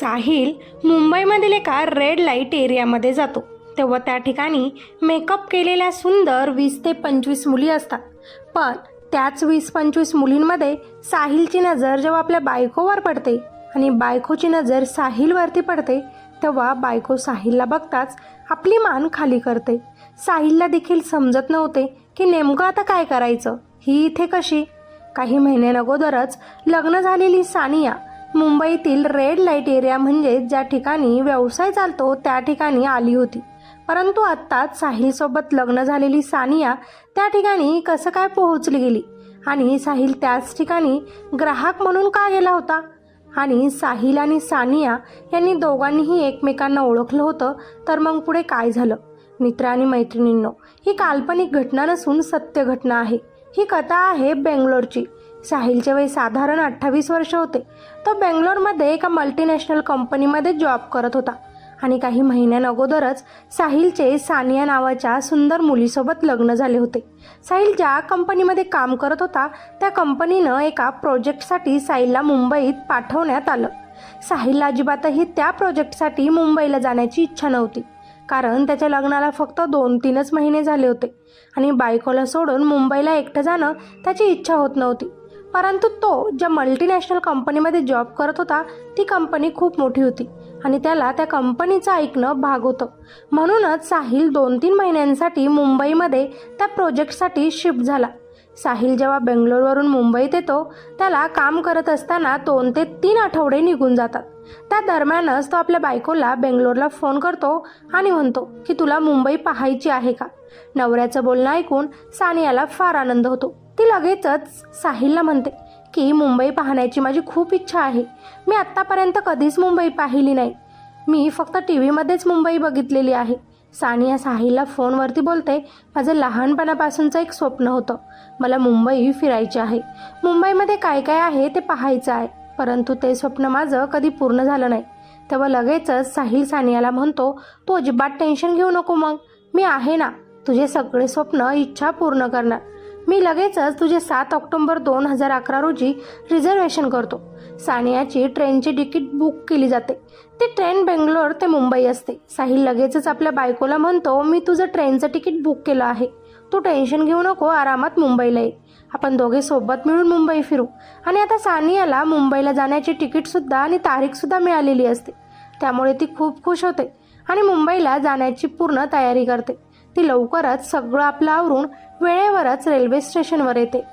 साहिल मुंबईमधील एका red light एरियामध्ये जातो. तेव्हा त्या ठिकाणी मेकअप केलेल्या सुंदर वीस ते पंचवीस मुली असतात. पण त्याच वीस पंचवीस मुलींमध्ये साहिलची नजर जेव्हा आपल्या बायकोवर पडते आणि बायकोची नजर साहिलवरती पडते तेव्हा बायको साहिलला बघताच आपली मान खाली करते. साहिलला देखील समजत नव्हते की नेमकं आता काय करायचं ही इथे कशी? काही महिन्यां अगोदरच लग्न झालेली सानिया मुंबईतील रेड लाइट एरिया म्हणजे ज्या ठिकाणी व्यवसाय चालतो त्या ठिकाणी आली होती. परंतु आत्ताच साहिलसोबत लग्न झालेली सानिया त्या ठिकाणी कसं काय पोहोचली गेली? आणि साहिल त्याच ठिकाणी ग्राहक म्हणून का गेला होता? आणि साहिल आणि सानिया यांनी दोघांनीही एकमेकांना ओळखलं होतं तर मग पुढे काय झालं? मित्र आणि मैत्रिणींनो ही काल्पनिक घटना नसून सत्य घटना आहे. ही कथा आहे बेंगलोरची. साहिलचे वय साधारण अठ्ठावीस वर्ष होते. तो बेंगलोरमध्ये एका मल्टीनॅशनल कंपनीमध्ये जॉब करत होता. आणि काही महिन्यांअगोदरच साहिलचे सानिया नावाच्या सुंदर मुलीसोबत लग्न झाले होते. साहिल ज्या कंपनीमध्ये काम करत होता त्या कंपनीनं एका प्रोजेक्टसाठी साहिलला मुंबईत पाठवण्यात आलं. साहिलला अजिबातही त्या प्रोजेक्टसाठी मुंबईला जाण्याची इच्छा नव्हती. कारण त्याच्या लग्नाला फक्त दोन तीनच महिने झाले होते. आणि बायकोला सोडून मुंबईला एकटं जाणं त्याची इच्छा होत नव्हती. परंतु तो ज्या मल्टीनॅशनल कंपनीमध्ये जॉब करत होता ती कंपनी खूप मोठी होती आणि त्याला त्या कंपनीचं ऐकणं भाग होतं. म्हणूनच साहिल दोन तीन महिन्यांसाठी मुंबईमध्ये त्या प्रोजेक्टसाठी शिफ्ट झाला. साहिल जेव्हा बेंगलोरवरून मुंबईत येतो त्याला काम करत असताना दोन ते तीन आठवडे निघून जातात. त्या दरम्यानच तो आपल्या बायकोला बेंगलोरला फोन करतो आणि म्हणतो की तुला मुंबई पाहायची आहे का? नवऱ्याचं बोलणं ऐकून सानियाला फार आनंद होतो. ती लगेचच साहिलला म्हणते की मुंबई पाहण्याची माझी खूप इच्छा आहे. मी आत्तापर्यंत कधीच मुंबई पाहिली नाही. मी फक्त टी व्हीमध्येच मुंबई बघितलेली आहे. सानिया साहिलला फोनवरती बोलते माझं लहानपणापासूनचं एक स्वप्न होतं. मला मुंबई फिरायची आहे. मुंबईमध्ये काय काय आहे ते पाहायचं आहे. परंतु ते स्वप्न माझं कधी पूर्ण झालं नाही. तेव्हा लगेचच साहिल सानियाला म्हणतो तू अजिबात टेन्शन घेऊ नको मग. मी आहे ना तुझे सगळे स्वप्न इच्छा पूर्ण करणार. मी लगेचच तुझे सात ऑक्टोंबर दोन हजार अकरा रोजी रिझर्वेशन करतो. सानियाची ट्रेनची तिकीट बुक केली जाते. ती ट्रेन बेंगलोर ते मुंबई असते. साहिल लगेचच आपल्या बायकोला म्हणतो मी तुझं ट्रेनचं तिकीट बुक केलं आहे. तू टेन्शन घेऊ नको आरामात मुंबईला ये. आपण दोघे सोबत मिळून मुंबई फिरू. आणि आता सानियाला मुंबईला जाण्याची तिकीटसुद्धा आणि तारीखसुद्धा मिळालेली असते. त्यामुळे ती खूप खुश होते आणि मुंबईला जाण्याची पूर्ण तयारी करते. ती लवकरच सगळं आपलं आवरून वेळेवरच रेल्वे स्टेशनवर येते.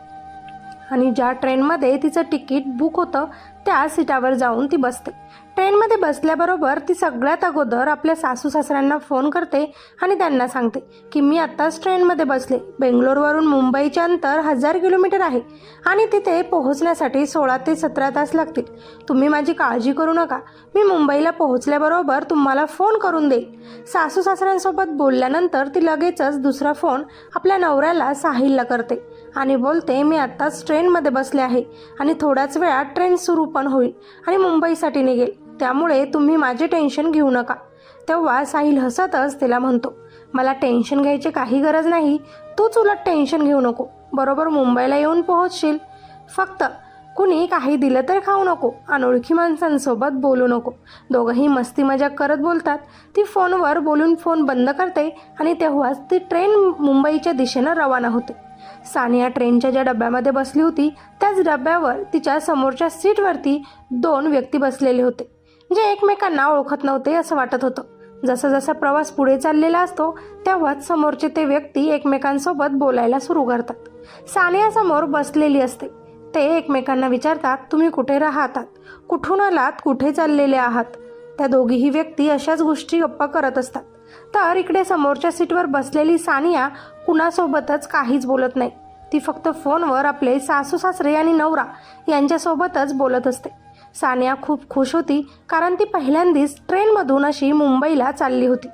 आणि ज्या ट्रेनमध्ये तिचं तिकीट बुक होतं त्या सीटावर जाऊन ती बसते. ट्रेनमध्ये बसल्याबरोबर ती सगळ्यात अगोदर आपल्या सासू सासऱ्यांना फोन करते आणि त्यांना सांगते की मी आत्ताच ट्रेनमध्ये बसले. बेंगलोरवरून मुंबईचे अंतर हजार किलोमीटर आहे आणि तिथे पोहोचण्यासाठी सोळा ते सतरा तास लागतील. तुम्ही माझी काळजी करू नका. मी मुंबईला पोहोचल्याबरोबर तुम्हाला फोन करून देईल. सासू सासऱ्यांसोबत बोलल्यानंतर ती लगेचच दुसरा फोन आपल्या नवऱ्याला साहिलला करते आणि बोलते मी आत्ताच ट्रेनमध्ये बसले आहे आणि थोड्याच वेळात ट्रेन सुरू पण होईल आणि मुंबईसाठी निघेल. त्यामुळे तुम्ही माझे टेन्शन घेऊ नका. तेव्हा साहिल हसतच तिला म्हणतो मला टेन्शन घ्यायची काही गरज नाही तूच उलट टेन्शन घेऊ नको. बरोबर मुंबईला येऊन पोहोचशील. फक्त कुणी काही दिलं तर खाऊ नको अनोळखी माणसांसोबत बोलू नको. दोघंही मस्ती मजाक करत बोलतात. ती फोनवर बोलून फोन बंद करते आणि तेव्हाच ती ट्रेन मुंबईच्या दिशेनं रवाना होते. सानिया ट्रेनच्या ज्या डब्यामध्ये बसली होती त्याच डब्यावर तिच्या समोरच्या सीटवरती दोन व्यक्ती बसलेले होते. जे एकमेकांना ओळखत नव्हते असं वाटत होतं. जसा जसा प्रवास पुढे चाललेला असतो तेव्हाच समोरचे ते व्यक्ती एकमेकांसोबत बोलायला सुरू करतात. सानियासमोर बसलेली असते. ते एकमेकांना विचारतात तुम्ही कुठे राहतात? कुठून आलात? कुठे चाललेले आहात? त्या दोघीही व्यक्ती अशाच गोष्टी गप्पा करत असतात. तर इकडे समोरच्या सीटवर बसलेली सानिया कुणासोबतच काहीच बोलत नाही. ती फक्त फोनवर आपले सासू सासरे आणि नवरा यांच्यासोबतच बोलत असते. सानिया खूप खुश होती कारण ती पहिल्यांदाच ट्रेनमधून अशी मुंबईला चालली होती.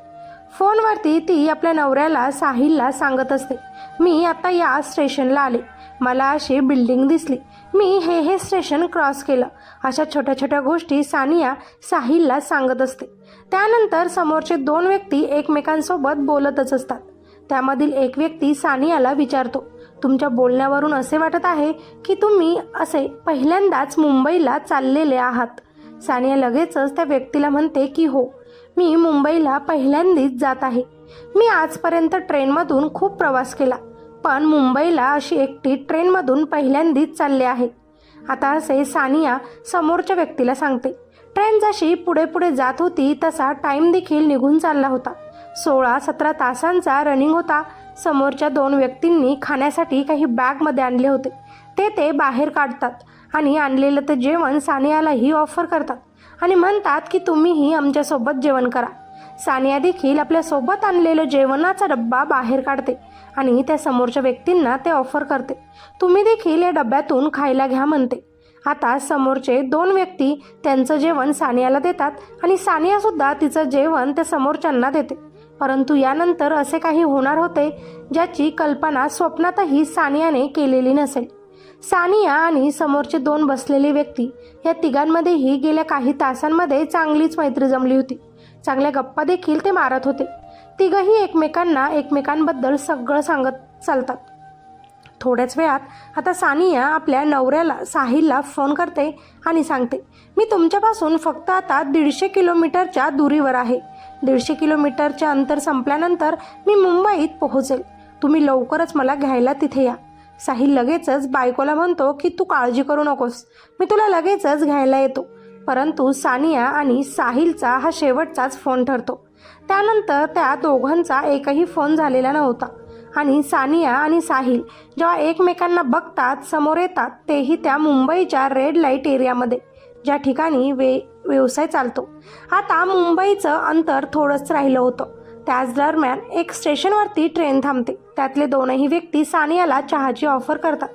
फोनवरती ती आपल्या नवऱ्याला साहिलला सांगत असते मी आता या स्टेशनला आले. मला अशी बिल्डिंग दिसली. मी हे हे स्टेशन क्रॉस केलं. अशा छोट्या छोट्या गोष्टी सानिया साहिलला सांगत असते. त्यानंतर समोरचे दोन व्यक्ती एकमेकांसोबत बोलतच असतात. त्यामधील एक व्यक्ती सानियाला विचारतो तुमच्या बोलण्यावरून असे वाटत आहे की तुम्ही असे पहिल्यांदाच मुंबईला चाललेले आहात? सानिया लगेचच त्या व्यक्तीला म्हणते की हो मी मुंबईला पहिल्यांदाच जात आहे. मी आजपर्यंत ट्रेनमधून खूप प्रवास केला पण मुंबईला अशी एकटी ट्रेनमधून पहिल्यांदाच चालले आहे. आता असे सानिया समोरच्या व्यक्तीला सांगते. ट्रेन जशी पुढे पुढे जात होती तसा टाईम देखील निघून चालला होता. सोळा सतरा तासांचा रनिंग होता. समोरच्या दोन व्यक्तींनी खाण्यासाठी काही बॅगमध्ये आणले होते. ते ते बाहेर काढतात आणि आणलेलं ते जेवण सानियालाही ऑफर करतात आणि म्हणतात की तुम्हीही आमच्यासोबत जेवण करा. सानिया देखील आपल्यासोबत आणलेलं जेवणाचा डब्बा बाहेर काढते आणि त्या समोरच्या व्यक्तींना ते ऑफर करते. तुम्ही देखील या डब्यातून खायला घ्या म्हणते. आता समोरचे दोन व्यक्ती त्यांचं जेवण सानियाला देतात आणि सानियासुद्धा तिचं जेवण त्या समोरच्यांना देते. परंतु यानंतर असे काही होणार होते ज्याची कल्पना स्वप्नातही सानियाने केलेली नसेल. सानिया आणि समोरचे दोन बसलेले व्यक्ती या तिघांमध्येही गेल्या काही तासांमध्ये चांगलीच मैत्री जमली होती. चांगल्या गप्पा देखील ते मारत होते. तिघही एकमेकांना एकमेकांबद्दल सगळं सांगत चालतात. थोड्याच वेळात आता सानिया आपल्या नवऱ्याला साहिलला फोन करते आणि सांगते मी तुमच्यापासून फक्त आता दीडशे किलोमीटरच्या दुरीवर आहे. दीडशे किलोमीटरच्या अंतर संपल्यानंतर मी मुंबईत पोहोचेल. तुम्ही लवकरच मला घ्यायला तिथे या. साहिल लगेचच बायकोला म्हणतो की तू काळजी करू नकोस. मी तुला लगेचच घ्यायला येतो. परंतु सानिया आणि साहिलचा हा शेवटचाच फोन ठरतो. त्यानंतर त्या दोघांचा एकही फोन झालेला नव्हता. आणि सानिया आणि साहिल जेव्हा एकमेकांना बघतात समोर येतात तेही त्या मुंबईच्या रेड लाइट एरियामध्ये ज्या ठिकाणी वे व्यवसाय चालतो. आता मुंबईचं अंतर थोडंच राहिलं होतं. त्याच दरम्यान एक स्टेशनवरती ट्रेन थांबते. त्यातले दोनही व्यक्ती सानियाला चहाची ऑफर करतात.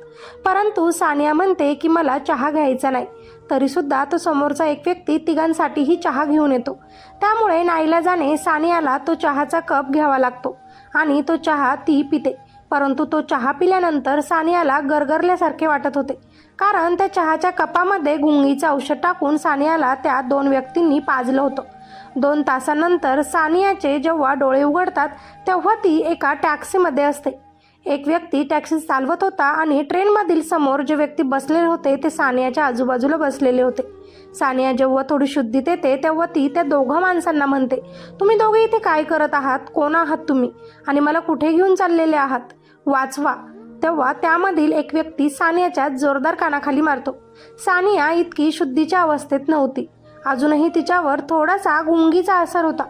परंतु सानिया म्हणते की मला चहा घ्यायचा नाही. तरीसुद्धा तो समोरचा एक व्यक्ती तिघांसाठीही चहा घेऊन येतो. त्यामुळे नाईलाजाने सानियाला तो चहाचा कप घ्यावा लागतो. आणि तो चहा ती पिते. परंतु तो चहा पिल्यानंतर सानियाला गरगरल्यासारखे वाटत होते. कारण त्या चहाच्या कपामध्ये गुंगीचं औषध टाकून सानियाला त्या दोन व्यक्तींनी पाजलं होतं. दोन तासानंतर सानियाचे जेव्हा डोळे उघडतात तेव्हा ती एका टॅक्सीमध्ये असते. एक व्यक्ती टॅक्सी चालवत होता आणि ट्रेनमधील समोर जे व्यक्ती बसलेले होते ते सानियाच्या आजूबाजूला बसलेले होते. सानिया जेव्हा थोडी शुद्धीत येते तेव्हा ती त्या दोघं माणसांना म्हणते तुम्ही दोघे इथे काय करत आहात? कोण आहात तुम्ही? आणि मला कुठे घेऊन चाललेले आहात? वाचवा. तेव्हा त्यामधील एक व्यक्ती सानियाच्या जोरदार कानाखाली मारतो. सानिया इतकी शुद्धीच्या अवस्थेत नव्हती. अजूनही तिच्यावर थोडासा गुंगीचा असर होता.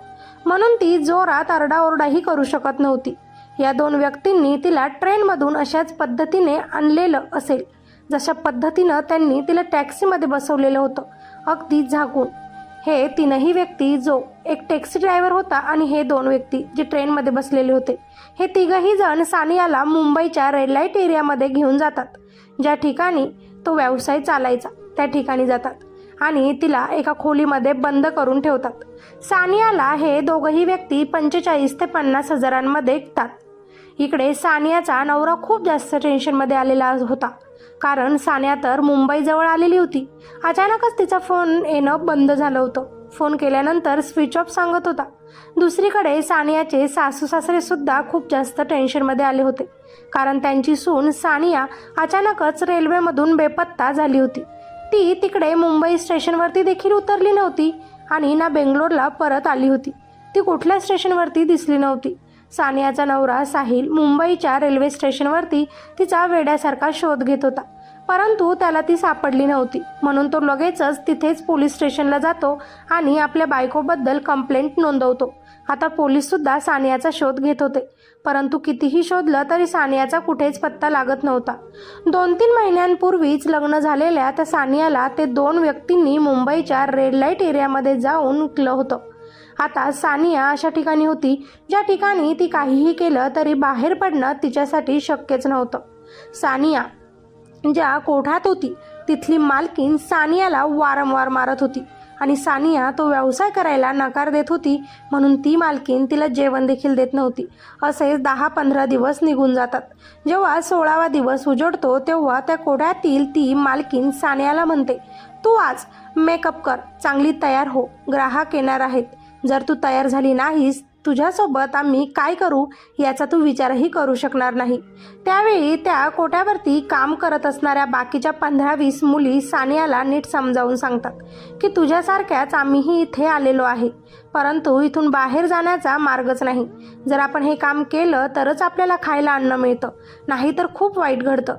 म्हणून ती जोरात आरडाओरडाही करू शकत नव्हती. या दोन व्यक्तींनी तिला ट्रेनमधून अशाच पद्धतीने आणलेलं असेल. जशा पद्धतीनं त्यांनी तिला टॅक्सीमध्ये बसवलेलं होतं. अगदी झाकून. हे तीनही व्यक्ती जो एक टॅक्सी ड्रायव्हर होता आणि हे दोन व्यक्ती जे ट्रेनमध्ये बसलेले होते. हे तिघही जण सानियाला मुंबईच्या रेड लाइट एरियामध्ये घेऊन जातात. ज्या ठिकाणी तो व्यवसाय चालायचा त्या ठिकाणी जातात आणि तिला एका खोलीमध्ये बंद करून ठेवतात. सानियाला हे दोघंही व्यक्ती पंचेचाळीस ते पन्नास हजारांमध्ये विकतात. इकडे सानियाचा नवरा खूप जास्त टेन्शनमध्ये आलेला होता. कारण सानिया तर मुंबईजवळ आलेली होती. अचानकच तिचा फोन येणं बंद झालं होतं. फोन केल्यानंतर स्विच ऑफ सांगत होता. दुसरीकडे सानियाचे सासू सासरे सुद्धा खूप जास्त टेन्शनमध्ये आले होते. कारण त्यांची सून सानिया अचानकच रेल्वेमधून बेपत्ता झाली होती. ती तिकडे मुंबई स्टेशनवरती देखील उतरली नव्हती आणि ना बेंगलोरला परत आली होती. ती कुठल्या स्टेशनवरती दिसली नव्हती. सानियाचा नवरा साहिल मुंबईच्या रेल्वे स्टेशनवरती तिचा वेड्यासारखा शोध घेत होता. परंतु त्याला ती सापडली नव्हती. म्हणून तो लगेचच तिथेच पोलीस स्टेशनला जातो आणि आपल्या बायकोबद्दल कंप्लेंट नोंदवतो. आता पोलीससुद्धा सानियाचा शोध घेत होते. परंतु कितीही शोधलं तरी सानियाचा कुठेच पत्ता लागत नव्हता. दोन तीन महिन्यांपूर्वीच लग्न झालेल्या त्या सानियाला ते दोन व्यक्तींनी मुंबईच्या रेड लाइट एरियामध्ये जाऊन विकलं होतं. आता सानिया अशा ठिकाणी होती ज्या ठिकाणी ती काहीही केलं तरी बाहेर पडणं तिच्यासाठी शक्यच नव्हतं. सानिया ज्या कोठात होती तिथली मालकीन सानियाला वारंवार मारत होती आणि सानिया तो व्यवसाय करायला नकार देत होती म्हणून ती मालकीन तिला जेवण देखील देत नव्हती. असेच दहा पंधरा दिवस निघून जातात. जेव्हा सोळावा दिवस उजडतो तेव्हा त्या कोड्यातील ती मालकीन सानियाला म्हणते तू आज मेकअप कर चांगली तयार हो ग्राहक येणार आहेत. जर तू तयार झाली नाहीस तुझ्यासोबत आम्ही काय करू याचा तू विचारही करू शकणार नाही. त्यावेळी त्या कोट्यावरती काम करत असणाऱ्या बाकीच्या पंधरा वीस मुली सानियाला नीट समजावून सांगतात की तुझ्यासारख्याच आम्हीही इथे आलेलो आहे. परंतु इथून बाहेर जाण्याचा मार्गच नाही. जर आपण हे काम केलं तरच आपल्याला खायला अन्न मिळतं नाहीतर खूप वाईट घडतं.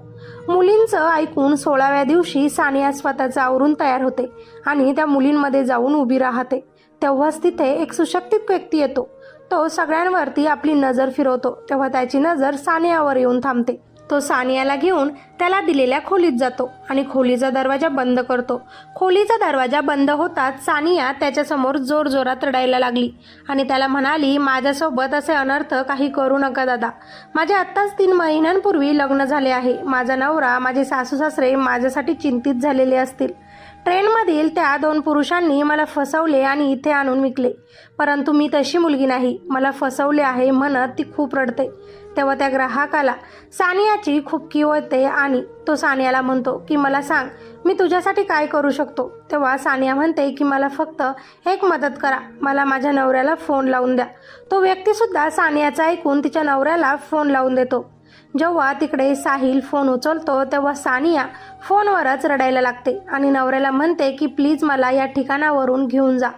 मुलींचं ऐकून सोळाव्या दिवशी सानिया स्वतःचं आवरून तयार होते आणि त्या मुलींमध्ये जाऊन उभी राहते. तेव्हाच तिथे एक सुशक्तित व्यक्ती येतो. तो सगळ्यांवरती आपली नजर फिरवतो. तेव्हा त्याची नजर सानियावर येऊन थांबते. तो सानियाला घेऊन त्याला दिलेल्या खोलीत जातो आणि खोलीचा दरवाजा बंद करतो. खोलीचा दरवाजा बंद होताच सानिया त्याच्यासमोर जोरजोरात रडायला लागली आणि त्याला म्हणाली माझ्यासोबत असे अनर्थ काही करू नका दादा. माझे आत्ताच तीन महिन्यांपूर्वी लग्न झाले आहे. माझा नवरा माझे सासू सासरे माझ्यासाठी चिंतित झालेले असतील. ट्रेनमधील त्या दोन पुरुषांनी मला फसवले आणि इथे आणून विकले. परंतु मी तशी मुलगी नाही. मला फसवले आहे म्हणत ती खूप रडते. तेव्हा त्या ग्राहकाला सानियाची खूप कीव आणि तो सानियाला म्हणतो की मला सांग मी तुझ्यासाठी काय करू शकतो? तेव्हा सानिया म्हणते की मला फक्त एक मदत करा. मला माझ्या नवऱ्याला फोन लावून द्या. तो व्यक्तीसुद्धा सानियाचा ऐकून तिच्या नवऱ्याला फोन लावून देतो. जेव्हा तिकडे साहिल फोन उचलतो तेव्हा सानिया फोनवरच रडायला लागते आणि नवऱ्याला म्हणते की प्लीज मला या ठिकाणावरून घेऊन जा.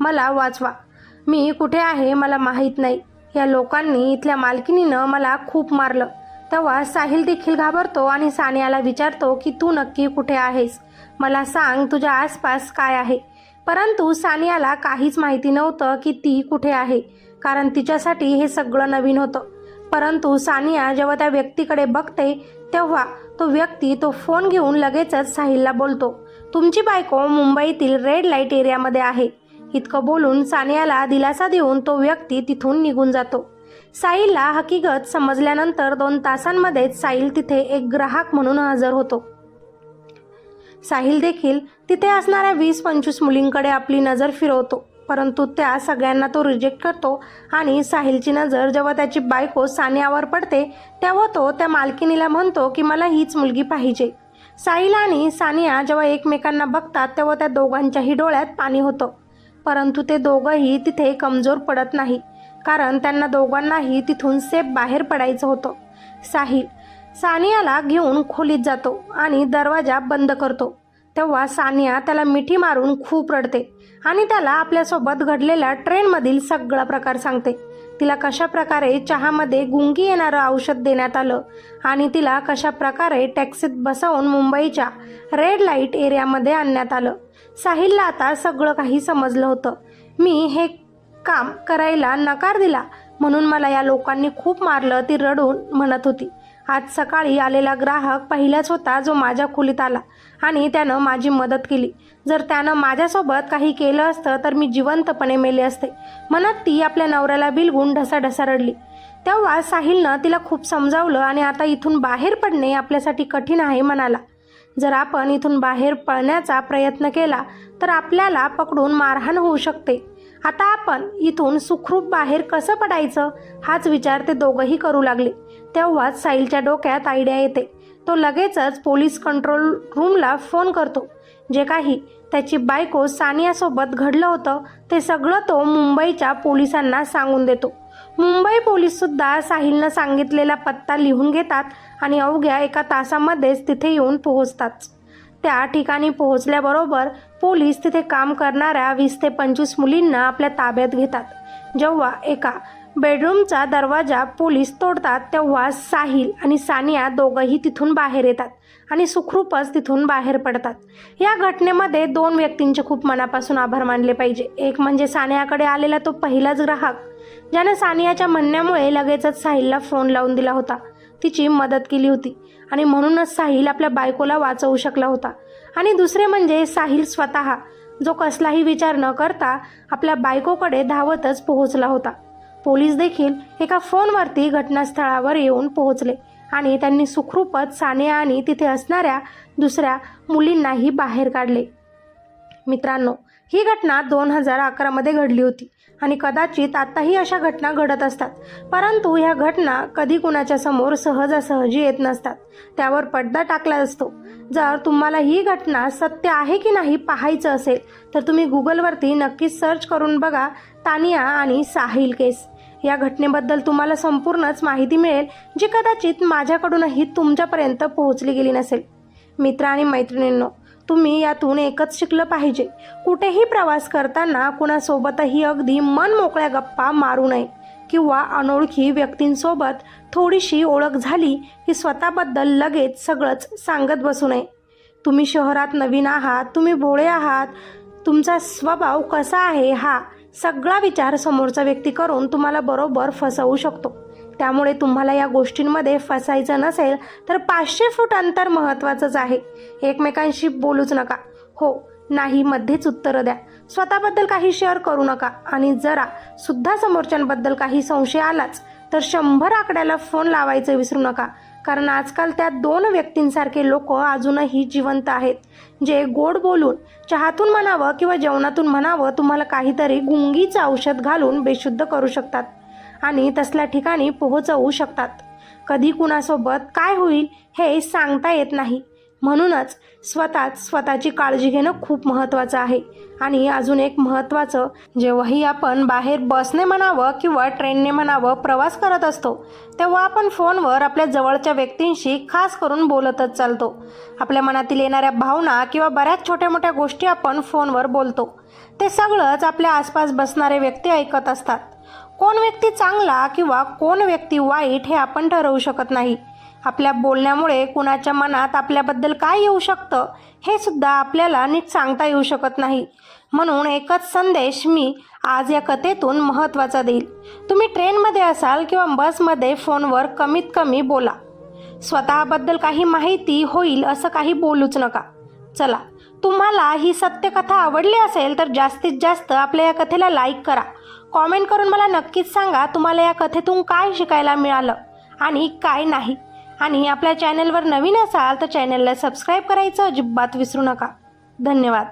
मला वाचवा. मी कुठे आहे मला माहीत नाही. या लोकांनी इथल्या मालकिनीनं मला खूप मारलं. तेव्हा साहिल देखील घाबरतो आणि सानियाला विचारतो की तू नक्की कुठे आहेस? मला सांग तुझ्या आसपास काय आहे. परंतु सानियाला काहीच माहिती नव्हतं की ती कुठे आहे कारण तिच्यासाठी हे सगळं नवीन होतं. परंतु सानिया जेव्हा त्या व्यक्तीकडे बघते तेव्हा तो व्यक्ती तो फोन घेऊन लगेचच साहिलला बोलतो तुमची बायको मुंबईतील रेड लाइट एरियामध्ये आहे. इतकं बोलून सानियाला दिलासा देऊन तो व्यक्ती तिथून निघून जातो. साहिलला हकीकत समजल्यानंतर दोन तासांमध्येच साहिल तिथे एक ग्राहक म्हणून हजर होतो. साहिल देखील तिथे असणाऱ्या वीस पंचवीस मुलींकडे आपली नजर फिरवतो. परंतु त्या सगळ्यांना तो रिजेक्ट करतो. आणि साहिलची नजर जेव्हा त्याची बायको सानियावर पडते तेव्हा तो त्या मालकिनीला म्हणतो की मला हीच मुलगी पाहिजे. साहिल आणि सानिया जेव्हा एकमेकांना बघतात तेव्हा त्या दोघांच्याही डोळ्यात पाणी होतं. परंतु ते दोघंही तिथे कमजोर पडत नाही कारण त्यांना दोघांनाही तिथून सेफ बाहेर पडायचं होतं. साहिल सानियाला घेऊन खोलीत जातो आणि दरवाजा बंद करतो. तेव्हा सानिया त्याला मिठी मारून खूप रडते आणि त्याला आपल्यासोबत घडलेल्या ट्रेनमधील सगळा प्रकार सांगते. तिला कशा प्रकारे चहामध्ये गुंगी येणारं औषध देण्यात आलं आणि तिला कशा प्रकारे टॅक्सीत बसवून मुंबईच्या रेड लाइट एरियामध्ये आणण्यात आलं. साहिलला आता सगळं काही समजलं होतं. मी हे काम करायला नकार दिला म्हणून मला या लोकांनी खूप मारलं ती रडून म्हणत होती. आज सकाळी आलेला ग्राहक पहिलाच होता जो माझ्या खोलीत आला आणि त्यानं माझी मदत केली. जर त्यानं माझ्यासोबत काही केलं असतं तर मी जिवंतपणे मेले असते. म्हणत ती आपल्या नवऱ्याला बिलगून ढसाढसा रडली. तेव्हा साहिलनं तिला खूप समजावलं आणि आता इथून बाहेर पडणे आपल्यासाठी कठीण आहे म्हणाला. जर आपण इथून बाहेर पळण्याचा प्रयत्न केला तर आपल्याला पकडून मारहाण होऊ शकते. आता आपण इथून सुखरूप बाहेर कसं पडायचं हाच विचार ते दोघंही करू लागले. तेव्हाच साईलच्या डोक्यात आयडिया येते. तो लगेचच पोलीस कंट्रोल रूमला फोन करतो. जे काही त्याची बायको सानियासोबत घडलं होतं ते सगळं तो मुंबईच्या पोलिसांना सांगून देतो. मुंबई पोलीससुद्धा साहिलनं सांगितलेला पत्ता लिहून घेतात आणि अवघ्या एका तासामध्येच तिथे येऊन पोहोचतात. त्या ठिकाणी पोहोचल्याबरोबर पोलीस तिथे काम करणाऱ्या वीस ते पंचवीस मुलींना आपल्या ताब्यात घेतात. जेव्हा एका बेडरूमचा दरवाजा पोलीस तोडतात तेव्हा साहिल आणि सानिया दोघंही तिथून बाहेर येतात आणि सुखरूपच तिथून बाहेर पडतात. या घटनेमध्ये दोन व्यक्तींचे खूप मनापासून आभार मानले पाहिजे. एक म्हणजे सानियाकडे आलेला तो पहिलाच ग्राहक ज्याने सानियाच्या म्हणण्यामुळे लगेचच साहिलला फोन लावून दिला होता. तिची मदत केली होती आणि म्हणूनच साहिल आपल्या बायकोला वाचवू शकला होता. आणि दुसरे म्हणजे साहिल स्वतः जो कसलाही विचार न करता आपल्या बायकोकडे धावतच पोहोचला होता. पोलीस देखील एका फोनवरती घटनास्थळावर येऊन पोहोचले आणि त्यांनी सुखरूपच साने आणि तिथे असणाऱ्या दुसऱ्या मुलींनाही बाहेर काढले. मित्रांनो ही घटना दोन हजार अकरामध्ये घडली होती. आणि कदाचित आताही अशा घटना घडत असतात. परंतु ह्या घटना कधी कुणाच्या समोर सहजासहजी येत नसतात. त्यावर पडदा टाकला असतो. जर तुम्हाला ही घटना सत्य आहे की नाही पाहायचं असेल तर तुम्ही गुगलवरती नक्कीच सर्च करून बघा तानिया आणि साहिल केस. या घटनेबद्दल तुम्हाला संपूर्णच माहिती मिळेल जी कदाचित माझ्याकडूनही तुमच्यापर्यंत पोहोचली गेली नसेल. मित्र आणि मैत्रिणींनो तुम्ही यातून एकच शिकलं पाहिजे. कुठेही प्रवास करताना कुणासोबतही अगदी मन मोकळ्या गप्पा मारू नये. किंवा अनोळखी व्यक्तींसोबत थोडीशी ओळख झाली की स्वतःबद्दल लगेच सगळंच सांगत बसू नये. तुम्ही शहरात नवीन आहात तुम्ही भोळे आहात तुमचा स्वभाव कसा आहे हा सगळा विचार समोरचा व्यक्ती करून तुम्हाला बरोबर फसवू शकतो. त्यामुळे तुम्हाला या गोष्टींमध्ये फसायचं नसेल तर पाचशे फूट अंतर महत्त्वाचंच आहे. एकमेकांशी बोलूच नका. हो नाही मध्येच उत्तरं द्या. स्वतःबद्दल काही शेअर करू नका. आणि जरा सुद्धा समोरच्यांबद्दल काही संशय आलाच तर शंभर आकड्याला फोन लावायचं विसरू नका. कारण आजकाल त्या दोन व्यक्तींसारखे लोक अजूनही जिवंत आहेत जे गोड बोलून चहातून म्हणावं किंवा जेवणातून म्हणावं तुम्हाला काहीतरी गुंगीचं औषध घालून बेशुद्ध करू शकतात. आणि तसल्या ठिकाणी पोहोचवू शकतात. कधी कुणासोबत काय होईल हे सांगता येत नाही. म्हणूनच स्वतःच स्वतःची काळजी घेणं खूप महत्त्वाचं आहे. आणि अजून एक महत्त्वाचं जेव्हाही आपण बाहेर बसने म्हणावं किंवा ट्रेनने म्हणावं प्रवास करत असतो तेव्हा आपण फोनवर आपल्या जवळच्या व्यक्तींशी खास करून बोलतच चालतो. आपल्या मनातील येणाऱ्या भावना किंवा बऱ्याच छोट्या मोठ्या गोष्टी आपण फोनवर बोलतो. ते सगळंच आपल्या आसपास बसणारे व्यक्ती ऐकत असतात. कोण व्यक्ती चांगला किंवा कोण व्यक्ती वाईट हे आपण ठरवू शकत नाही. आपल्या बोलण्यामुळे कुणाच्या मनात आपल्याबद्दल काय येऊ शकतं हे सुद्धा आपल्याला नीट सांगता येऊ शकत नाही. म्हणून एकच संदेश मी आज या कथेतून महत्त्वाचा देईल. तुम्ही ट्रेनमध्ये असाल किंवा बसमध्ये फोनवर कमीत कमी बोला. स्वतःबद्दल काही माहिती होईल असं काही बोलूच नका. चला तुम्हाला ही सत्यकथा आवडली असेल तर जास्तीत जास्त आपल्या या कथेला लाईक करा. कॉमेंट करून मला नक्कीच सांगा तुम्हाला या कथेतून काय शिकायला मिळालं आणि काय नाही. आणि आपल्या चॅनलवर नवीन असाल तर चॅनलला सबस्क्राईब करायचं अजिबात विसरू नका. धन्यवाद.